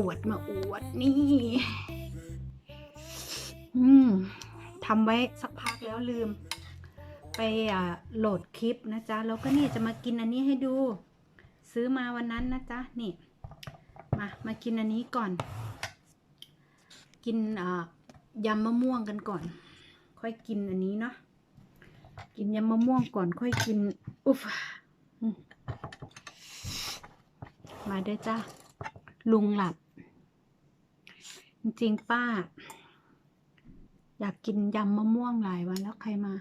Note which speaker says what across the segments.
Speaker 1: อวดมาอวดนี่ อืมทำไว้สักพักแล้วลืม ไปโหลดคลิปนะจ๊ะ แล้วก็นี่จะมากินอันนี้ให้ดู ซื้อมาวันนั้นนะจ๊ะ นี่ มา มากินอันนี้ก่อน กินยำมะม่วงกันก่อน ค่อยกินอันนี้เนาะ กินยำมะม่วงก่อน ค่อยกิน อุ๊ฟมาด้อจ้าลุงหลับ จริงๆป้า อยากกินยำมะม่วงหลายวันแล้วใครมา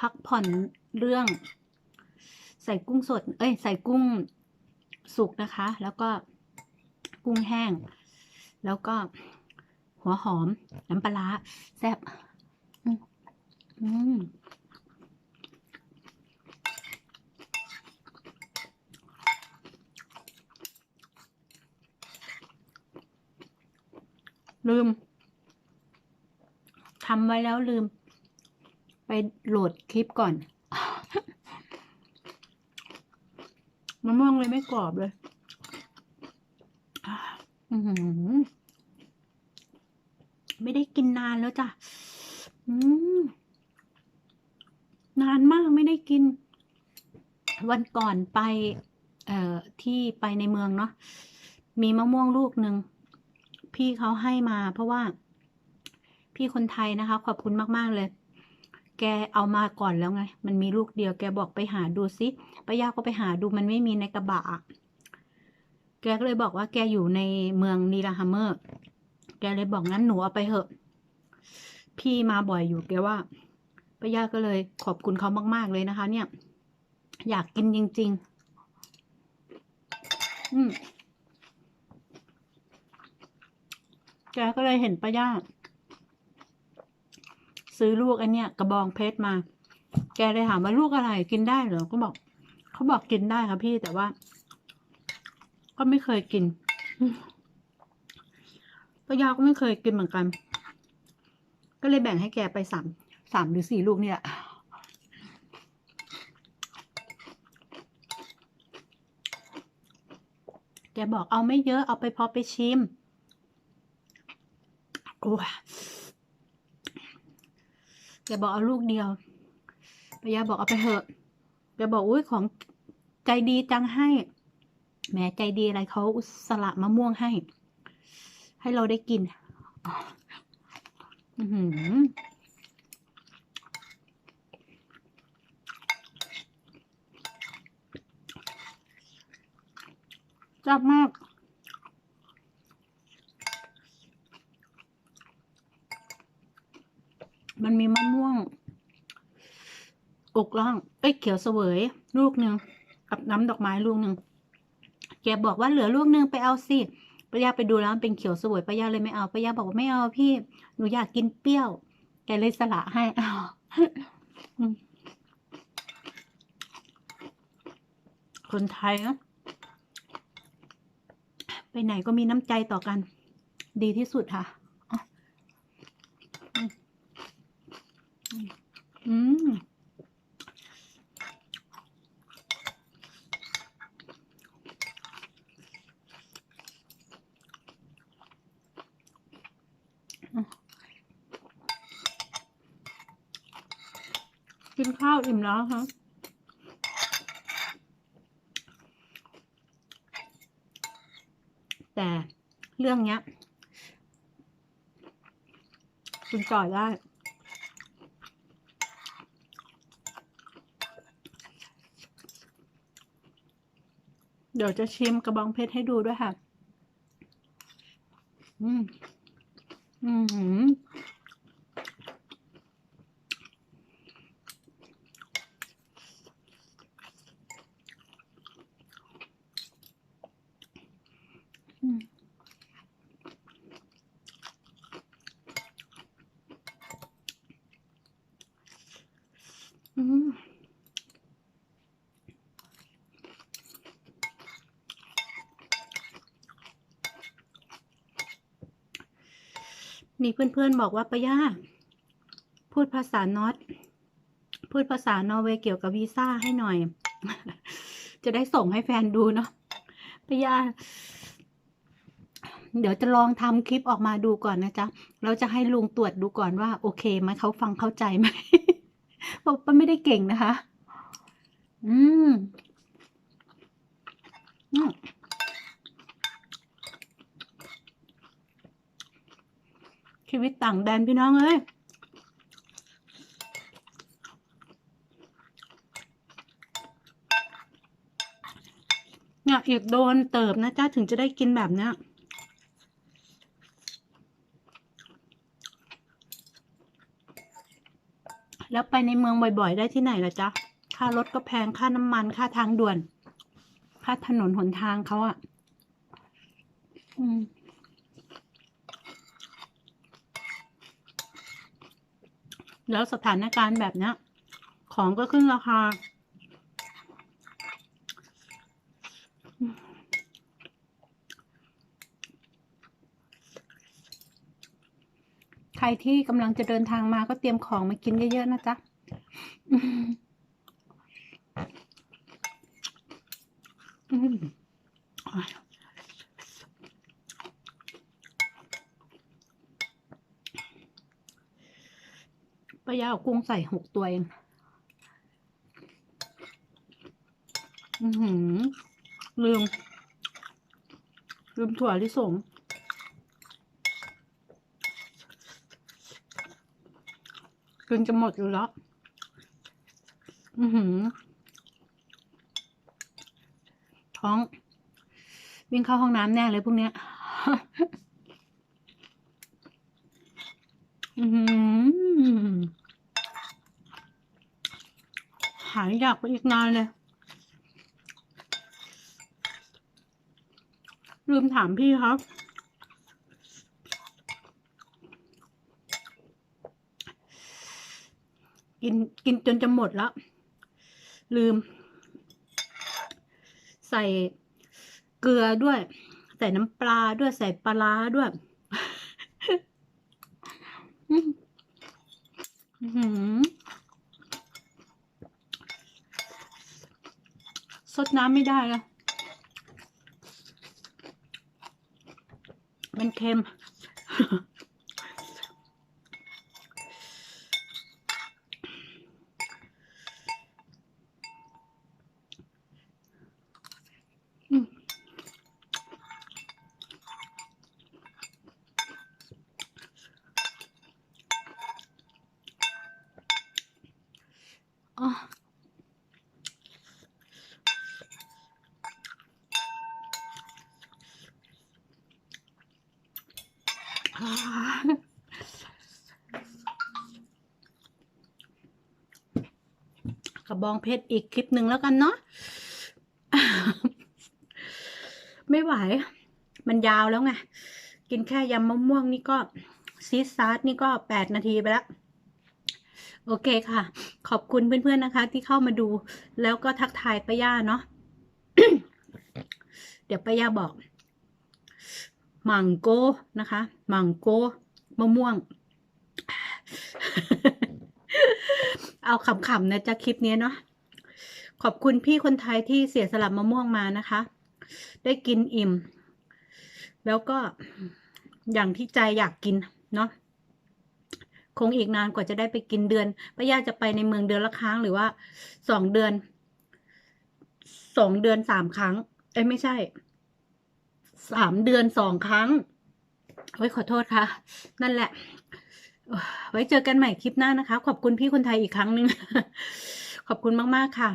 Speaker 1: พักผ่อนเรื่อง ใส่กุ้งสด เอ้ย ใส่กุ้งสุกนะคะ แล้วก็กุ้งแห้ง แล้วก็หัวหอม น้ำปลาร้าแซ่บอืม ลืมทำไว้แล้วลืม ไปโหลดคลิปก่อนมะม่วงเลยไม่กรอบเลยไม่ได้กินนานแล้วจ้ะนานมากไม่ได้กิน วันก่อนไป เอ่อที่ไปในเมืองเนาะมีมะม่วงลูกหนึ่ง พี่เขาให้มา เพราะว่า พี่คนไทยนะคะ ขอบคุณมากๆเลย แกเอามาก่อนแล้วไง มันมีลูกเดียว แกบอกไปหาดูซิป้ายาก็ไปหาดูมันไม่มีในกระบะ แกก็เลยบอกว่าแกอยู่ในเมืองนีลาฮัมเมอร์ แกเลยบอกงั้นหนูเอาไปเถอะ พี่มาบ่อยอยู่แกว่าป้ายาก็เลยขอบคุณเขามาก ๆเลยนะคะ เนี่ย อยากกินจริง ๆ อืม แกก็เลยเห็นป้าย่าซื้อลูกอันเนี้ยกระบองเพชรมา แกเลยถามว่าลูกอะไรกินได้เหรอ ก็บอก เขาบอกกินได้ค่ะพี่แต่ว่า ก็ไม่เคยกินป้ายาก็ไม่เคยกินเหมือนกัน ก็เลยแบ่งให้แกไปสามสามหรือสี่ลูกเนี่ยแกบอกเอาไม่เยอะเอาไปพอไปชิม แกบอกเอาลูกเดียวปยาบอกเอาไปเถอะแกบอกอุ้ยของใจดีจังให้แหม้ใจดีอะไรเขาอุตสละมะม่วงให้ ให้เราได้กินอือหือจับมาก มันมีมะม่วง อกล่องเอ้ยเขียวเสวย ลูกหนึ่งกับน้ำดอกไม้ลูกหนึ่งแกบอกว่าเหลือลูกหนึ่งไปเอาสิป้ายาไปดูแล้วมันเป็นเขียวสวยป้ายาเลยไม่เอาป้ายาบอกว่าไม่เอาพี่หนูอยากกินเปรี้ยวแกเลยสละให้อ้าวคนไทยนะไปไหนก็มีน้ำใจต่อกัน ดีที่สุดค่ะอ๋ออืมอืม กิ นข้าวอิ่มแล้วฮะแต่เรื่องเนี้ย คุณจ่อยได้ เดี๋ยวจะชิมกระบองเพชรให้ดูด้วยค่ะ อืม อืม นี่เพื่อนๆบอกว่าป้าย่าพูดภาษานอตพูดภาษานอร์เวย์เกี่ยวกับวีซ่าให้หน่อย จะได้ส่งให้แฟนดูเนาะปยาเดี๋ยวจะลองทำคลิปออกมาดูก่อนนะจ๊ะ เราจะให้ลุงตรวจดูก่อนว่า โอเคไหมเขาฟังเข้าใจไหมบอกว่าไม่ได้เก่งนะคะ อืมอืมชี วิตต่างแดนพี่น้องเอ้ยเนี่ยอีกโดนเติบนะจ๊ะถึงจะได้กินแบบเนี้ยแล้วไปในเมืองบ่อยๆ ได้ที่ไหนล่ะจ๊ะ ค่ารถก็แพง ค่าน้ำมัน ค่าทางด่วน ค่าถนนหนทางเขาอะอืม แล้วสถานการณ์แบบเนี้ยของก็ขึ้นราคา ใครที่กำลังจะเดินทางมาก็เตรียมของมากินเยอะ ๆ นะจ๊ะอืม ป้ายาเอากุ้งใส่หกตัวเอง อือหือ ลืม ลืมถั่วลิสงกินจะหมดอยู่แล้ว อือหือ ท้อง วิ่งเข้าห้องน้ำแน่เลยพวกเนี้ย อือหือ หายอยากไปอีกนานเลย ลืมถามพี่ครับ กินกินจนจะหมดแล้ว ลืม ใส่เกลือด้วย ใส่น้ำปลาด้วยใส่ปลาด้วยอือหือ สดน้ำไม่ได้แล้วมันเค็ม อ๋อ บองเพชรอีกคลิปหนึ่งแล้วกันเนาะไม่ไหว มันยาวแล้วไง กินแค่ยำมะม่วงนี่ก็ซีซาร์นี่ก็แปดนาทีไปแล้ว โอเคค่ะ ขอบคุณเพื่อนๆนะคะ ที่เข้ามาดู แล้วก็ทักทายป้าย่าเนาะเดี๋ยวป้าย่าบอก มังโก้นะคะ มังโก้มะม่วง เอาขำๆนะจ๊ะคลิปนี้เนาะขอบคุณพี่คนไทยที่เสียสละมะม่วงมานะคะ ได้กินอิ่ม แล้วก็อย่างที่ใจอยากกินเนาะคงอีกนานกว่าจะได้ไปกินเดือนป้าย่าจะไปในเมืองเดือนละครั้งหรือว่าสองเดือนสองเดือนสามครั้ง เอ้ไม่ใช่สามเดือนสองครั้งไว้ยขอโทษค่ะ นั่นแหละ ไว้เจอกันใหม่คลิปหน้านะคะ ขอบคุณพี่คนไทยอีกครั้งหนึ่ง ขอบคุณมาก ๆ ค่ะ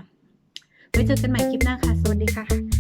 Speaker 1: ไว้เจอกันใหม่คลิปหน้าค่ะ สวัสดีค่ะ